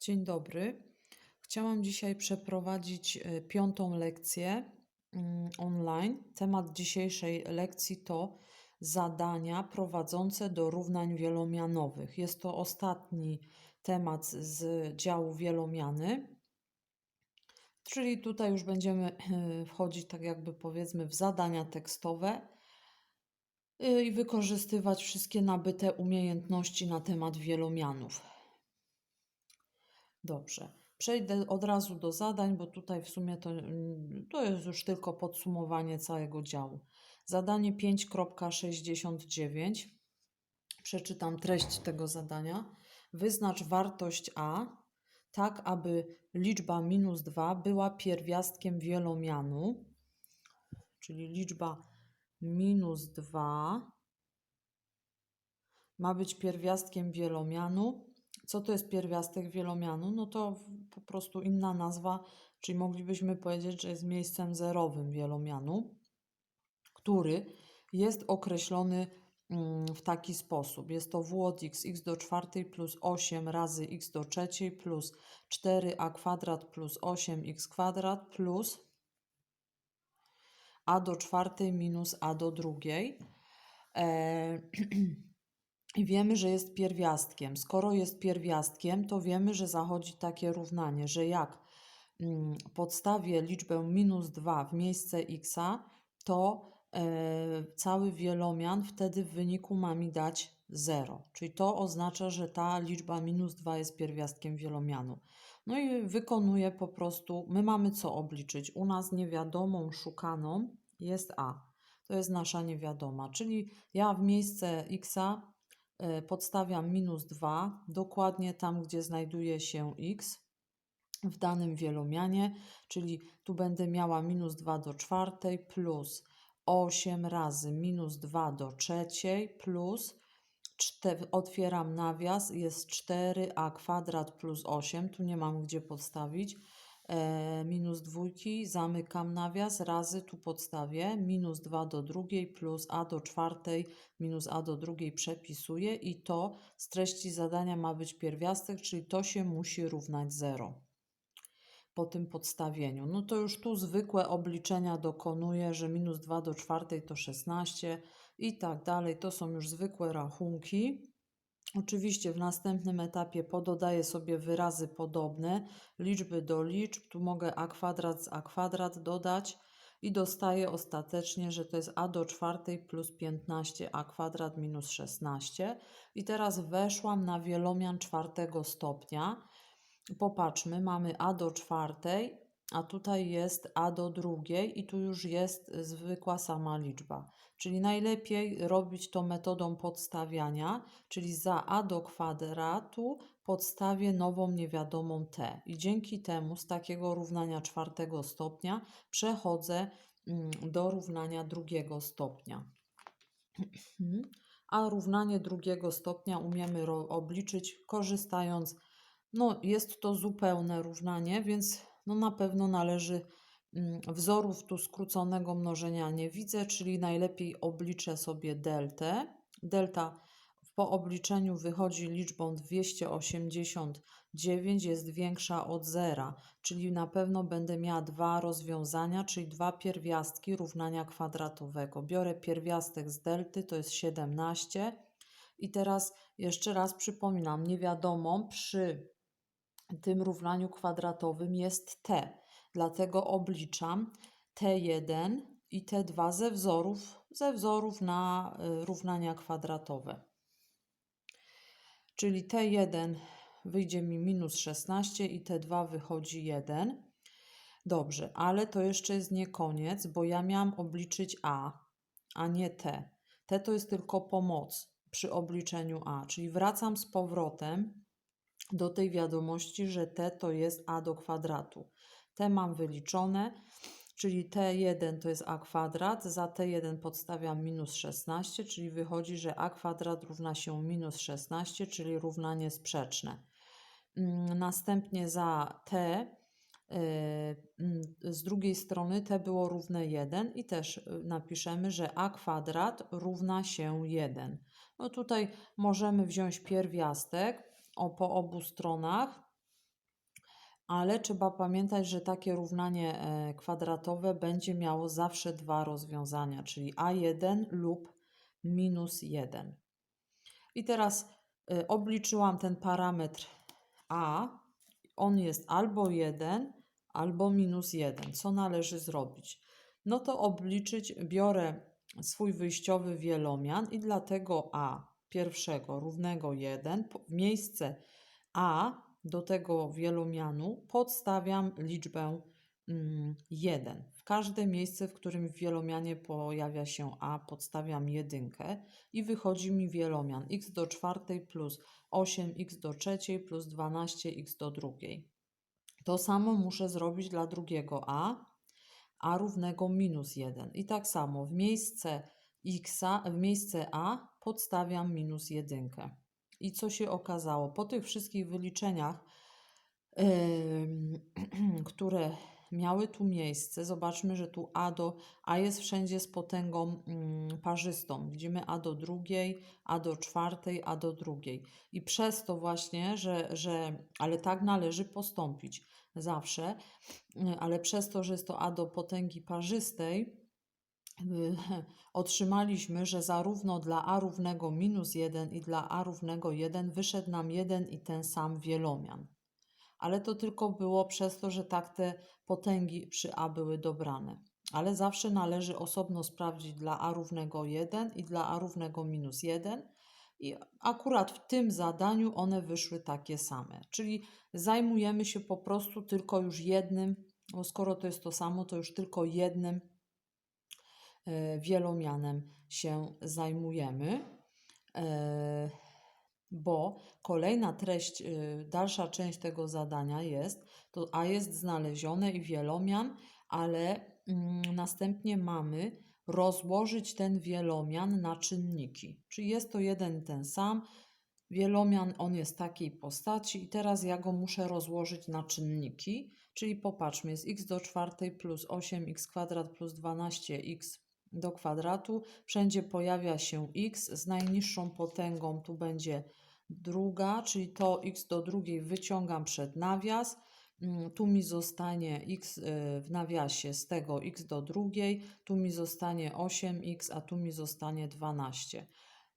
Dzień dobry. Chciałam dzisiaj przeprowadzić e, piątą lekcję mm, online. Temat dzisiejszej lekcji to zadania prowadzące do równań wielomianowych. Jest to ostatni temat z działu wielomiany. Czyli tutaj już będziemy e, wchodzić, tak jakby powiedzmy, w zadania tekstowe e, i wykorzystywać wszystkie nabyte umiejętności na temat wielomianów. Dobrze. Przejdę od razu do zadań, bo tutaj w sumie to, mm, to jest już tylko podsumowanie całego działu. Zadanie 5.69. Przeczytam treść tego zadania. Wyznacz wartość a, tak aby liczba minus 2 była pierwiastkiem wielomianu, czyli liczba minus 2 ma być pierwiastkiem wielomianu co to jest pierwiastek wielomianu? No to po prostu inna nazwa, czyli moglibyśmy powiedzieć, że jest miejscem zerowym wielomianu, który jest określony mm, w taki sposób. Jest to w od x, x do czwartej plus 8 razy x do trzeciej plus 4a kwadrat plus 8x kwadrat plus a do czwartej minus a do drugiej. E, I wiemy, że jest pierwiastkiem. Skoro jest pierwiastkiem, to wiemy, że zachodzi takie równanie, że jak mm, podstawię liczbę minus 2 w miejsce x, to e, cały wielomian wtedy w wyniku ma mi dać 0. Czyli to oznacza, że ta liczba minus 2 jest pierwiastkiem wielomianu. No i wykonuję po prostu, my mamy co obliczyć? U nas niewiadomą szukaną jest a. To jest nasza niewiadoma, czyli ja w miejsce x E, podstawiam minus 2 dokładnie tam, gdzie znajduje się x w danym wielomianie, czyli tu będę miała minus 2 do czwartej plus 8 razy minus 2 do trzeciej plus otwieram nawias, jest 4a kwadrat plus 8, tu nie mam gdzie podstawić, minus dwójki, zamykam nawias, razy tu podstawię, minus 2 do drugiej plus a do czwartej minus a do drugiej przepisuję i to z treści zadania ma być pierwiastek, czyli to się musi równać 0 po tym podstawieniu. No to już tu zwykłe obliczenia dokonuję, że minus 2 do czwartej to 16 i tak dalej. To są już zwykłe rachunki. Oczywiście w następnym etapie pododaję sobie wyrazy podobne, liczby do liczb. Tu mogę a kwadrat z a kwadrat dodać i dostaję ostatecznie, że to jest a do czwartej plus 15a kwadrat minus 16. I teraz weszłam na wielomian czwartego stopnia. Popatrzmy, mamy a do czwartej, a tutaj jest a do drugiej i tu już jest zwykła sama liczba. Czyli najlepiej robić to metodą podstawiania, czyli za a do kwadratu podstawię nową niewiadomą t. I dzięki temu z takiego równania czwartego stopnia przechodzę mm, do równania drugiego stopnia. A równanie drugiego stopnia umiemy obliczyć korzystając, no jest to zupełne równanie, więc no na pewno należy mm, wzorów tu skróconego mnożenia nie widzę, czyli najlepiej obliczę sobie deltę. Delta po obliczeniu wychodzi liczbą 289, jest większa od zera, czyli na pewno będę miała dwa rozwiązania, czyli dwa pierwiastki równania kwadratowego. Biorę pierwiastek z delty, to jest 17. I teraz jeszcze raz przypominam, niewiadomą przy tym równaniu kwadratowym jest t. Dlatego obliczam t1 i t2 ze wzorów, ze wzorów na y, równania kwadratowe. Czyli t1 wyjdzie mi minus 16 i t2 wychodzi 1. Dobrze, ale to jeszcze jest nie koniec, bo ja miałam obliczyć a, a nie t. t to jest tylko pomoc przy obliczeniu a, czyli wracam z powrotem do tej wiadomości, że t to jest a do kwadratu. t mam wyliczone, czyli t1 to jest a kwadrat, za t1 podstawiam minus 16, czyli wychodzi, że a kwadrat równa się minus 16, czyli równanie sprzeczne. Mm, następnie za t y, mm, z drugiej strony t było równe 1 i też y, napiszemy, że a kwadrat równa się 1. No tutaj możemy wziąć pierwiastek o, po obu stronach ale trzeba pamiętać, że takie równanie e, kwadratowe będzie miało zawsze dwa rozwiązania, czyli a1 lub minus 1. I teraz y, obliczyłam ten parametr a. On jest albo 1, albo minus 1. Co należy zrobić? No to obliczyć, biorę swój wyjściowy wielomian i dla tego a pierwszego równego 1 po- w miejsce a do tego wielomianu podstawiam liczbę mm, 1. W każde miejsce, w którym w wielomianie pojawia się a, podstawiam jedynkę i wychodzi mi wielomian x do czwartej plus 8x do trzeciej plus 12x do drugiej. To samo muszę zrobić dla drugiego a, a równego minus 1. I tak samo w miejsce x, w miejsce a podstawiam minus 1. I co się okazało? Po tych wszystkich wyliczeniach, em, które miały tu miejsce, zobaczmy, że tu a do a jest wszędzie z potęgą mm, parzystą. Widzimy a do drugiej, a do czwartej, a do drugiej. I przez to właśnie, że, że ale tak należy postąpić zawsze, y, ale przez to, że jest to a do potęgi parzystej, otrzymaliśmy, że zarówno dla a równego minus 1 i dla a równego 1 wyszedł nam jeden i ten sam wielomian. Ale to tylko było przez to, że tak te potęgi przy a były dobrane. Ale zawsze należy osobno sprawdzić dla a równego 1 i dla a równego minus 1. I akurat w tym zadaniu one wyszły takie same. Czyli zajmujemy się po prostu tylko już jednym, bo skoro to jest to samo, to już tylko jednym wielomianem się zajmujemy, e, bo kolejna treść, e, dalsza część tego zadania jest, to A jest znalezione i wielomian, ale mm, następnie mamy rozłożyć ten wielomian na czynniki. Czyli jest to jeden ten sam, wielomian, on jest takiej postaci i teraz ja go muszę rozłożyć na czynniki, czyli popatrzmy, jest x do czwartej plus 8x kwadrat plus 12x do kwadratu. Wszędzie pojawia się x z najniższą potęgą, tu będzie druga, czyli to x do drugiej wyciągam przed nawias. Mm, Tu mi zostanie x y, w nawiasie z tego x do drugiej, tu mi zostanie 8x, a tu mi zostanie 12.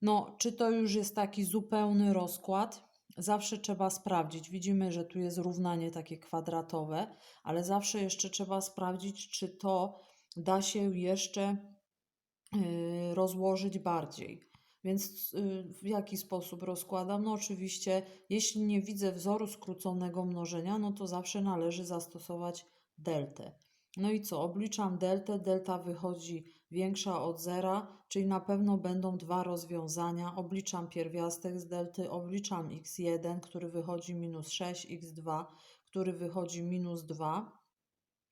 No, czy to już jest taki zupełny rozkład? Zawsze trzeba sprawdzić. Widzimy, że tu jest równanie takie kwadratowe, ale zawsze jeszcze trzeba sprawdzić, czy to da się jeszcze rozłożyć bardziej. Więc y, w jaki sposób rozkładam? No oczywiście, jeśli nie widzę wzoru skróconego mnożenia, no to zawsze należy zastosować deltę. No i co? Obliczam deltę, delta wychodzi większa od zera, czyli na pewno będą dwa rozwiązania. Obliczam pierwiastek z delty, obliczam x1, który wychodzi minus 6, x2, który wychodzi minus 2.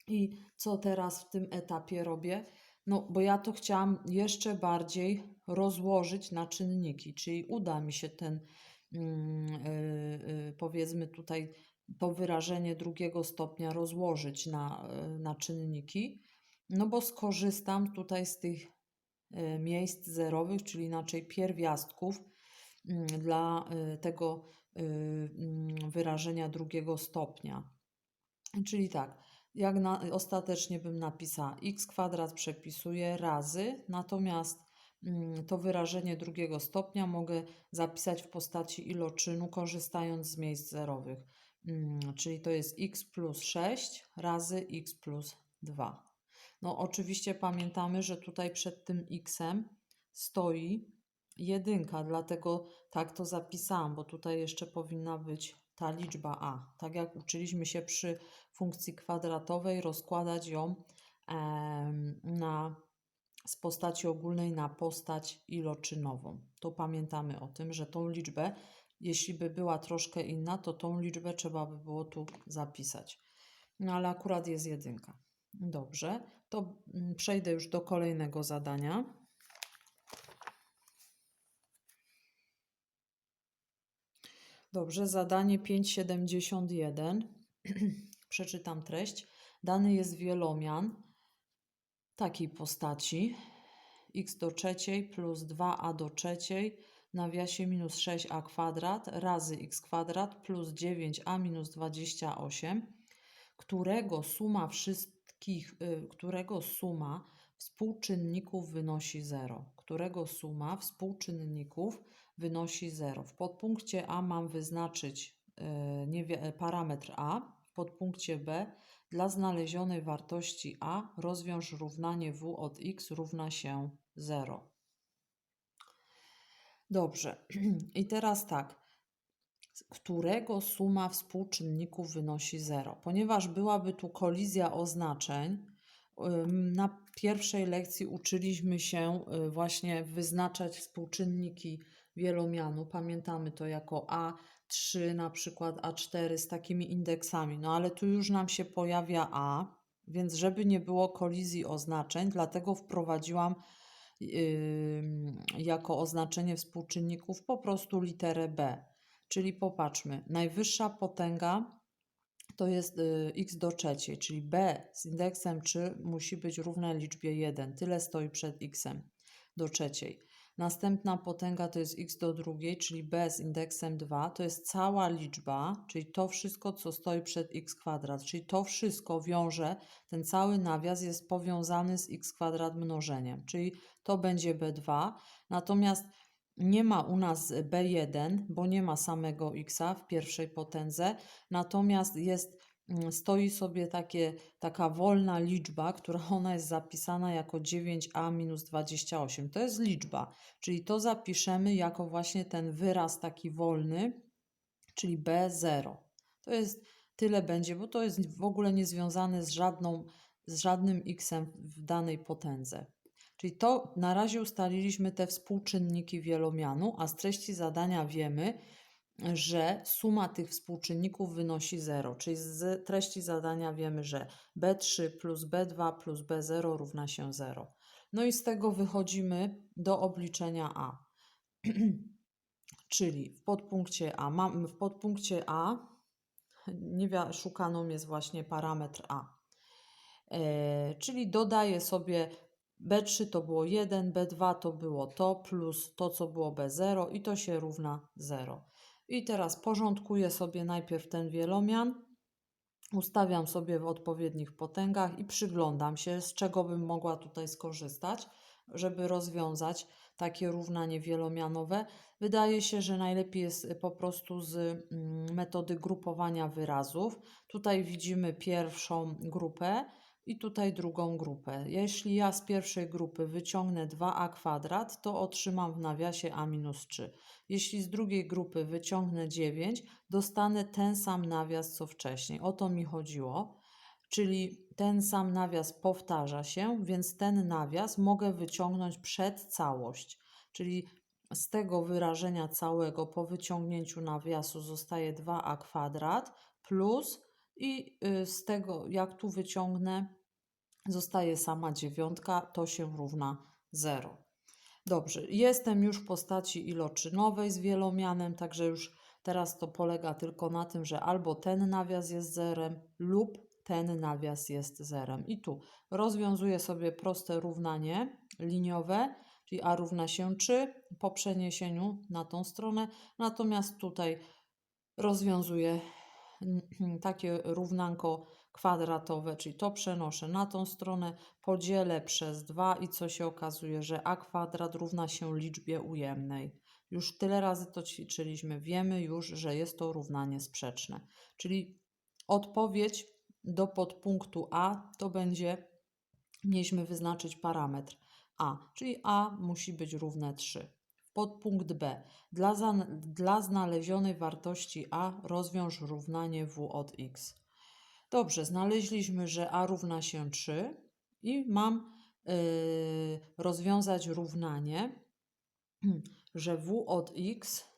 I co teraz w tym etapie robię? No, bo ja to chciałam jeszcze bardziej rozłożyć na czynniki, czyli uda mi się ten, mm, y, y, powiedzmy tutaj, to wyrażenie drugiego stopnia rozłożyć na, y, na czynniki, no bo skorzystam tutaj z tych miejsc zerowych, czyli inaczej pierwiastków mm, dla tego mm, wyrażenia drugiego stopnia. Czyli tak, jak na, ostatecznie bym napisała x kwadrat przepisuję razy, natomiast mm, to wyrażenie drugiego stopnia mogę zapisać w postaci iloczynu, korzystając z miejsc zerowych. Mm, Czyli to jest x plus 6 razy x plus 2. No oczywiście pamiętamy, że tutaj przed tym xem stoi jedynka, dlatego tak to zapisałam, bo tutaj jeszcze powinna być ta liczba a. Tak jak uczyliśmy się przy funkcji kwadratowej, rozkładać ją na, z postaci ogólnej na postać iloczynową. To pamiętamy o tym, że tą liczbę, jeśli by była troszkę inna, to tą liczbę trzeba by było tu zapisać. No ale akurat jest jedynka. Dobrze, to mm, przejdę już do kolejnego zadania. Dobrze, zadanie 571. Przeczytam treść. Dany jest wielomian takiej postaci x do trzeciej plus 2a do trzeciej nawiasie minus 6a kwadrat razy x kwadrat plus 9a minus 28. którego suma wszystkich, y, którego suma współczynników wynosi 0, którego suma współczynników wynosi 0. W podpunkcie A mam wyznaczyć y, niewie- parametr A, w podpunkcie B dla znalezionej wartości A rozwiąż równanie W od x równa się 0. Dobrze. I teraz tak. Którego suma współczynników wynosi 0? Ponieważ byłaby tu kolizja oznaczeń, na pierwszej lekcji uczyliśmy się y, właśnie wyznaczać współczynniki wielomianu. Pamiętamy to jako A3, na przykład A4 z takimi indeksami. No ale tu już nam się pojawia A, więc żeby nie było kolizji oznaczeń, dlatego wprowadziłam ym, jako oznaczenie współczynników po prostu literę B. Czyli popatrzmy, najwyższa potęga to jest y, x do trzeciej, czyli b z indeksem 3 musi być równe liczbie 1. Tyle stoi przed x do trzeciej. Następna potęga to jest x do drugiej, czyli b z indeksem 2. To jest cała liczba, czyli to wszystko, co stoi przed x kwadrat. Czyli to wszystko wiąże, ten cały nawias jest powiązany z x kwadrat mnożeniem, czyli to będzie b2. Natomiast nie ma u nas B1, bo nie ma samego x w pierwszej potędze, natomiast jest, stoi sobie takie, taka wolna liczba, która ona jest zapisana jako 9a minus 28. To jest liczba, czyli to zapiszemy jako właśnie ten wyraz taki wolny, czyli B0. To jest tyle będzie, bo to jest w ogóle niezwiązane z, żadną, z żadnym x w danej potędze. Czyli to na razie ustaliliśmy te współczynniki wielomianu, a z treści zadania wiemy, że suma tych współczynników wynosi 0. Czyli z treści zadania wiemy, że B3 plus B2 plus B0 równa się 0. No i z tego wychodzimy do obliczenia A. Czyli w podpunkcie A, mam, w podpunkcie A nie szukaną jest właśnie parametr A. E, czyli dodaję sobie B3 to było 1, B2 to było to, plus to, co było B0 i to się równa 0. I teraz porządkuję sobie najpierw ten wielomian, ustawiam sobie w odpowiednich potęgach i przyglądam się, z czego bym mogła tutaj skorzystać, żeby rozwiązać takie równanie wielomianowe. Wydaje się, że najlepiej jest po prostu z mm, metody grupowania wyrazów. Tutaj widzimy pierwszą grupę, i tutaj drugą grupę. Jeśli ja z pierwszej grupy wyciągnę 2a kwadrat, to otrzymam w nawiasie a minus 3. Jeśli z drugiej grupy wyciągnę 9, dostanę ten sam nawias co wcześniej. O to mi chodziło. Czyli ten sam nawias powtarza się, więc ten nawias mogę wyciągnąć przed całość. Czyli z tego wyrażenia całego po wyciągnięciu nawiasu zostaje 2a kwadrat plus i y, z tego, jak tu wyciągnę, zostaje sama dziewiątka, to się równa 0. Dobrze, jestem już w postaci iloczynowej z wielomianem, także już teraz to polega tylko na tym, że albo ten nawias jest zerem lub ten nawias jest zerem. I tu rozwiązuję sobie proste równanie liniowe, czyli a równa się 3 po przeniesieniu na tą stronę, natomiast tutaj rozwiązuję takie równanko kwadratowe, czyli to przenoszę na tą stronę, podzielę przez 2 i co się okazuje, że a kwadrat równa się liczbie ujemnej. Już tyle razy to ćwiczyliśmy, wiemy już, że jest to równanie sprzeczne. Czyli odpowiedź do podpunktu A to będzie, mieliśmy wyznaczyć parametr A, czyli A musi być równe 3. Podpunkt B. Dla, za, dla znalezionej wartości A rozwiąż równanie W od x. Dobrze, znaleźliśmy, że a równa się 3 i mam yy, rozwiązać równanie, że w od x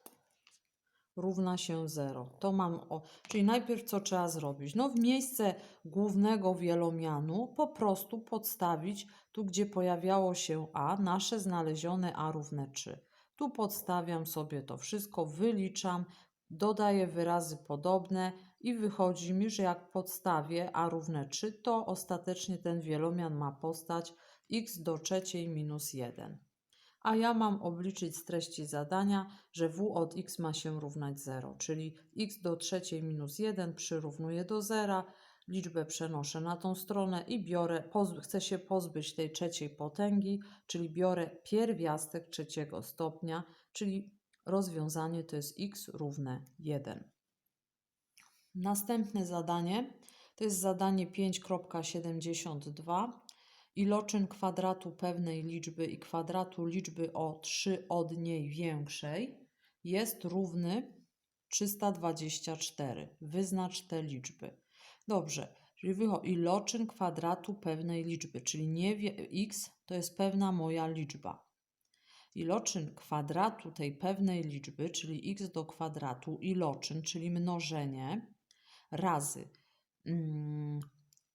równa się 0. To mam, o, czyli najpierw co trzeba zrobić? No w miejsce głównego wielomianu po prostu podstawić tu, gdzie pojawiało się a, nasze znalezione a równe 3. Tu podstawiam sobie to wszystko, wyliczam, dodaję wyrazy podobne, i wychodzi mi, że jak podstawię a równe 3, to ostatecznie ten wielomian ma postać x do trzeciej minus 1. A ja mam obliczyć z treści zadania, że w od x ma się równać 0, czyli x do trzeciej minus 1 przyrównuje do 0, liczbę przenoszę na tą stronę i biorę, chcę się pozbyć tej trzeciej potęgi, czyli biorę pierwiastek trzeciego stopnia, czyli rozwiązanie to jest x równe 1. Następne zadanie to jest zadanie 5.72. Iloczyn kwadratu pewnej liczby i kwadratu liczby o 3 od niej większej jest równy 324. Wyznacz te liczby. Dobrze, czyli wycho- iloczyn kwadratu pewnej liczby, czyli nie wie, x to jest pewna moja liczba. Iloczyn kwadratu tej pewnej liczby, czyli x do kwadratu, iloczyn, czyli mnożenie, razy mm,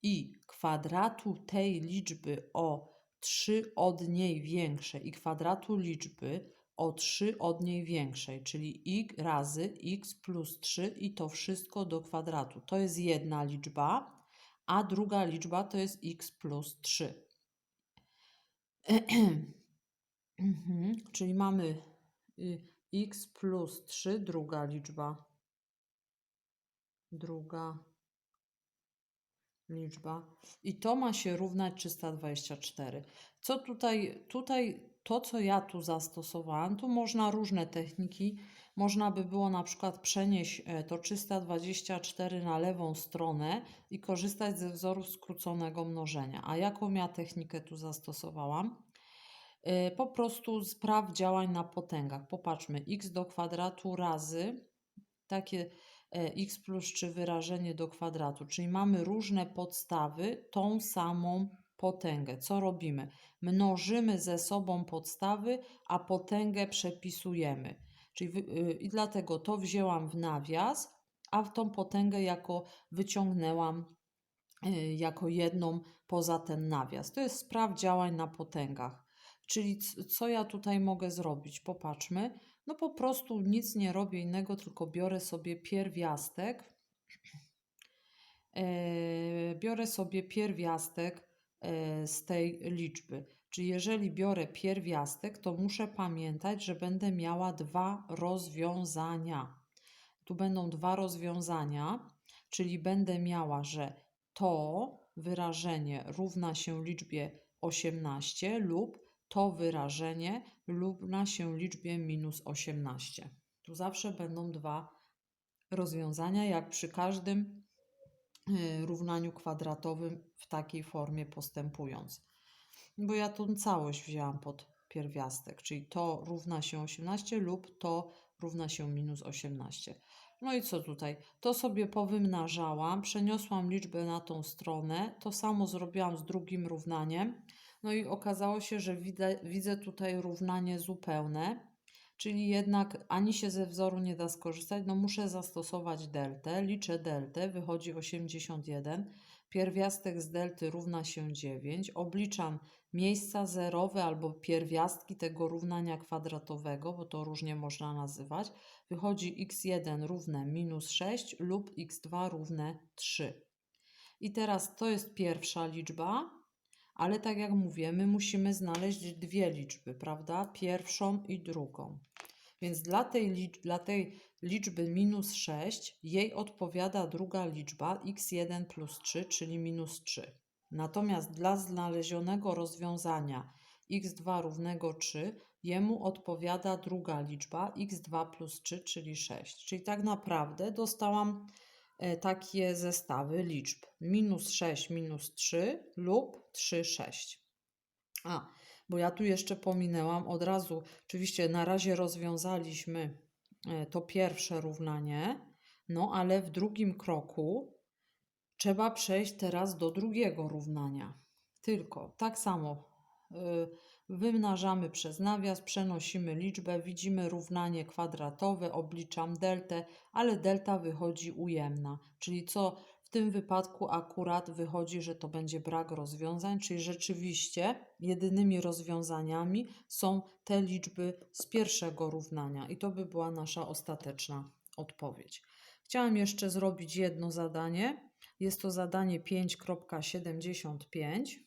i kwadratu tej liczby o 3 od niej większej i kwadratu liczby o 3 od niej większej, czyli y razy x plus 3 i to wszystko do kwadratu. To jest jedna liczba, a druga liczba to jest x plus 3. Mhm, czyli mamy y, x plus 3, druga liczba. Druga liczba. I to ma się równać 324. Co tutaj, tutaj to, co ja tu zastosowałam, tu można różne techniki. Można by było na przykład przenieść e, to 324 na lewą stronę i korzystać ze wzorów skróconego mnożenia. A jaką ja technikę tu zastosowałam? E, Po prostu spraw działań na potęgach. Popatrzmy, x do kwadratu razy takie x plus 3 wyrażenie do kwadratu, czyli mamy różne podstawy, tą samą potęgę. Co robimy? Mnożymy ze sobą podstawy, a potęgę przepisujemy. Czyli wy, y, I dlatego to wzięłam w nawias, a tą potęgę jako wyciągnęłam y, jako jedną poza ten nawias. To jest spraw działań na potęgach. Czyli co ja tutaj mogę zrobić? Popatrzmy. No po prostu nic nie robię innego, tylko biorę sobie pierwiastek. E, biorę sobie pierwiastek e, z tej liczby. Czyli jeżeli biorę pierwiastek, to muszę pamiętać, że będę miała dwa rozwiązania. Tu będą dwa rozwiązania, czyli będę miała, że to wyrażenie równa się liczbie 18 lub to wyrażenie równa się liczbie minus 18. Tu zawsze będą dwa rozwiązania, jak przy każdym y, równaniu kwadratowym w takiej formie postępując. Bo ja tą całość wzięłam pod pierwiastek, czyli to równa się 18 lub to równa się minus 18. No i co tutaj? To sobie powymnażałam, przeniosłam liczbę na tą stronę, to samo zrobiłam z drugim równaniem. No i okazało się, że widzę, widzę tutaj równanie zupełne, czyli jednak ani się ze wzoru nie da skorzystać, no muszę zastosować deltę, liczę deltę, wychodzi 81, pierwiastek z delty równa się 9, obliczam miejsca zerowe albo pierwiastki tego równania kwadratowego, bo to różnie można nazywać, wychodzi x1 równe minus 6 lub x2 równe 3. I teraz to jest pierwsza liczba, ale tak jak mówię, my musimy znaleźć dwie liczby, prawda? Pierwszą i drugą. Więc dla tej, licz- dla tej liczby minus 6 jej odpowiada druga liczba x1 plus 3, czyli minus 3. Natomiast dla znalezionego rozwiązania x2 równego 3 jemu odpowiada druga liczba x2 plus 3, czyli 6. Czyli tak naprawdę dostałam takie zestawy liczb minus 6, minus 3 lub 3, 6. A, bo ja tu jeszcze pominęłam od razu, oczywiście na razie rozwiązaliśmy e, to pierwsze równanie, no ale w drugim kroku trzeba przejść teraz do drugiego równania. Tylko tak samo y, wymnażamy przez nawias, przenosimy liczbę, widzimy równanie kwadratowe, obliczam deltę, ale delta wychodzi ujemna, czyli co w tym wypadku akurat wychodzi, że to będzie brak rozwiązań, czyli rzeczywiście jedynymi rozwiązaniami są te liczby z pierwszego równania i to by była nasza ostateczna odpowiedź. Chciałam jeszcze zrobić jedno zadanie. Jest to zadanie 5.75.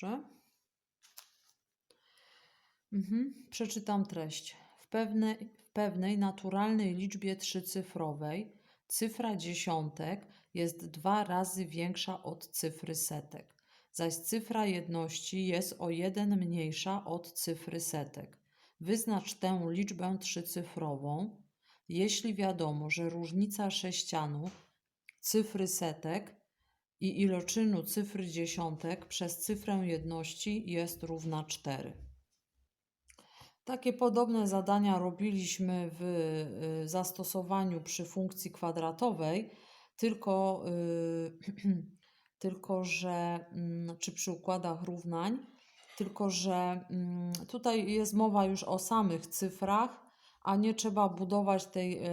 Dobrze. Mhm. Przeczytam treść. W pewnej, w pewnej naturalnej liczbie trzycyfrowej cyfra dziesiątek jest dwa razy większa od cyfry setek, zaś cyfra jedności jest o jeden mniejsza od cyfry setek. Wyznacz tę liczbę trzycyfrową, jeśli wiadomo, że różnica sześcianu cyfry setek i iloczynu cyfry dziesiątek przez cyfrę jedności jest równa 4. Takie podobne zadania robiliśmy w y, zastosowaniu przy funkcji kwadratowej, tylko, y, tylko że mm, czy przy układach równań, tylko że mm, tutaj jest mowa już o samych cyfrach, a nie trzeba budować tej e,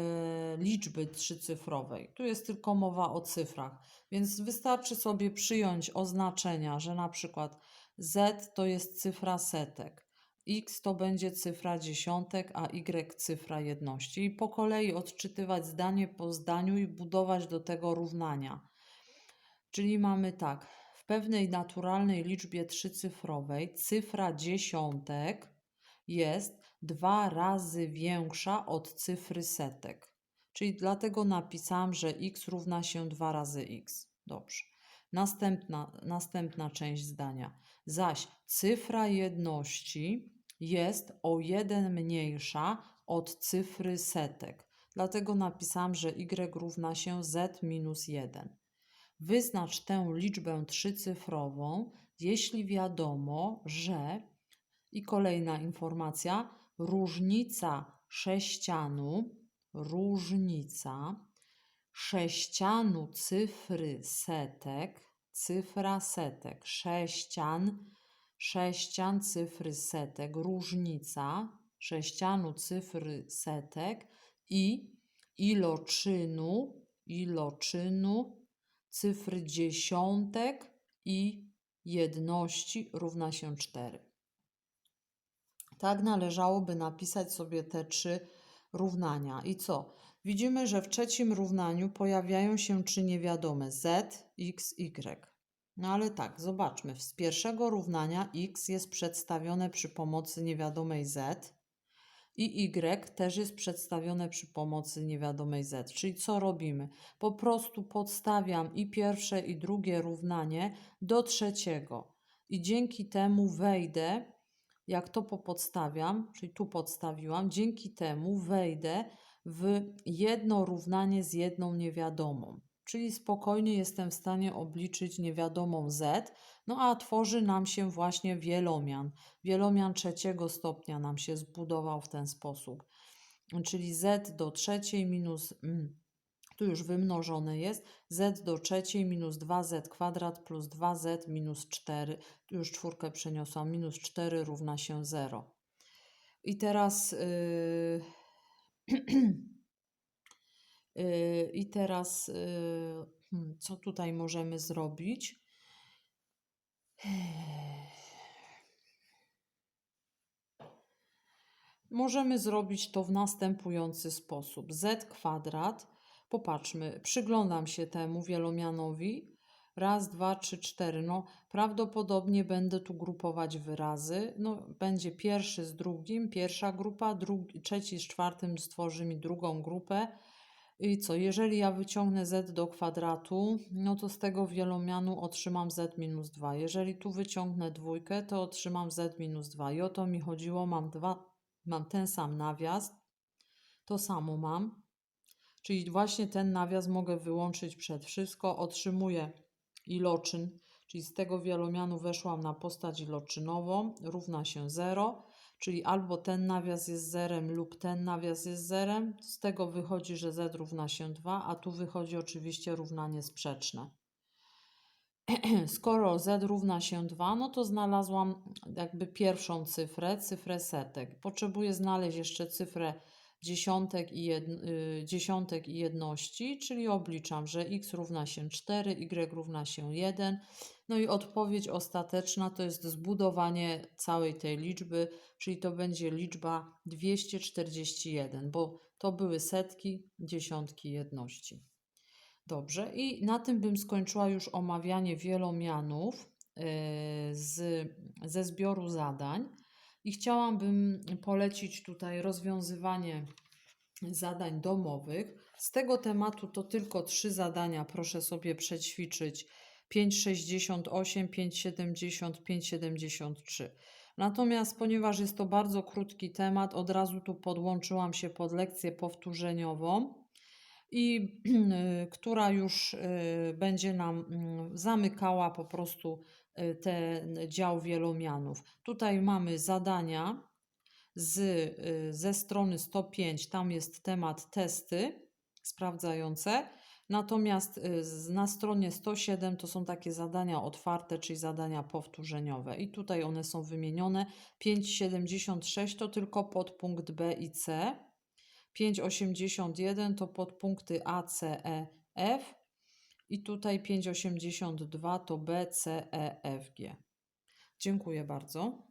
liczby trzycyfrowej. Tu jest tylko mowa o cyfrach, więc wystarczy sobie przyjąć oznaczenia, że na przykład z to jest cyfra setek, x to będzie cyfra dziesiątek, a y cyfra jedności. I po kolei odczytywać zdanie po zdaniu i budować do tego równania. Czyli mamy tak, w pewnej naturalnej liczbie trzycyfrowej cyfra dziesiątek jest dwa razy większa od cyfry setek. Czyli dlatego napisałam, że x równa się 2 razy x. Dobrze. Następna, następna część zdania. Zaś cyfra jedności jest o 1 mniejsza od cyfry setek. Dlatego napisałam, że y równa się z minus 1. Wyznacz tę liczbę trzycyfrową, jeśli wiadomo, że i kolejna informacja, różnica sześcianu, różnica sześcianu cyfry setek, cyfra setek, sześcian, sześcian cyfry setek, różnica sześcianu cyfry setek i iloczynu, iloczynu cyfr dziesiątek i jedności równa się 4. Tak należałoby napisać sobie te trzy równania. I co? Widzimy, że w trzecim równaniu pojawiają się trzy niewiadome z, x, y. No ale tak, zobaczmy. Z pierwszego równania x jest przedstawione przy pomocy niewiadomej z i y też jest przedstawione przy pomocy niewiadomej z. Czyli co robimy? Po prostu podstawiam i pierwsze i drugie równanie do trzeciego i dzięki temu wejdę jak to popodstawiam, czyli tu podstawiłam, dzięki temu wejdę w jedno równanie z jedną niewiadomą. Czyli spokojnie jestem w stanie obliczyć niewiadomą z, no a tworzy nam się właśnie wielomian. Wielomian trzeciego stopnia nam się zbudował w ten sposób. Czyli z do trzeciej minus mm, tu już wymnożone jest z do trzeciej minus 2z kwadrat plus 2z minus 4. Tu już czwórkę przeniosłam. Minus 4 równa się 0. I teraz yy, yy, i teraz yy, co tutaj możemy zrobić? Możemy zrobić to w następujący sposób. z kwadrat Popatrzmy, przyglądam się temu wielomianowi. Raz, dwa, trzy, cztery. No, prawdopodobnie będę tu grupować wyrazy. No, będzie pierwszy z drugim, pierwsza grupa, drugi, trzeci z czwartym stworzy mi drugą grupę. I co, jeżeli ja wyciągnę z do kwadratu, no to z tego wielomianu otrzymam z minus 2. Jeżeli tu wyciągnę dwójkę, to otrzymam z minus 2. I o to mi chodziło, mam, dwa, mam ten sam nawias, to samo mam. Czyli właśnie ten nawias mogę wyłączyć przed wszystko. Otrzymuję iloczyn, czyli z tego wielomianu weszłam na postać iloczynową, równa się 0, czyli albo ten nawias jest zerem lub ten nawias jest zerem. Z tego wychodzi, że z równa się 2, a tu wychodzi oczywiście równanie sprzeczne. Skoro z równa się 2, no to znalazłam jakby pierwszą cyfrę, cyfrę setek. Potrzebuję znaleźć jeszcze cyfrę dziesiątek i, jed, y, dziesiątek i jedności, czyli obliczam, że x równa się 4, y równa się 1. No i odpowiedź ostateczna to jest zbudowanie całej tej liczby, czyli to będzie liczba 241, bo to były setki, dziesiątki jedności. Dobrze, i na tym bym skończyła już omawianie wielomianów z, ze zbioru zadań i chciałabym polecić tutaj rozwiązywanie zadań domowych. Z tego tematu to tylko trzy zadania, proszę sobie przećwiczyć 5,68, 5,70, 5,73. Natomiast ponieważ jest to bardzo krótki temat, od razu tu podłączyłam się pod lekcję powtórzeniową i która już y, będzie nam mm, zamykała po prostu ten dział wielomianów. Tutaj mamy zadania z, y, ze strony 105, tam jest temat testy sprawdzające. Natomiast y, na stronie 107 to są takie zadania otwarte, czyli zadania powtórzeniowe. I tutaj one są wymienione. 5,76 to tylko podpunkt B i C. 5,81 to podpunkty A, C, E, F. I tutaj 5,82 to B, C, E, F, G. Dziękuję bardzo.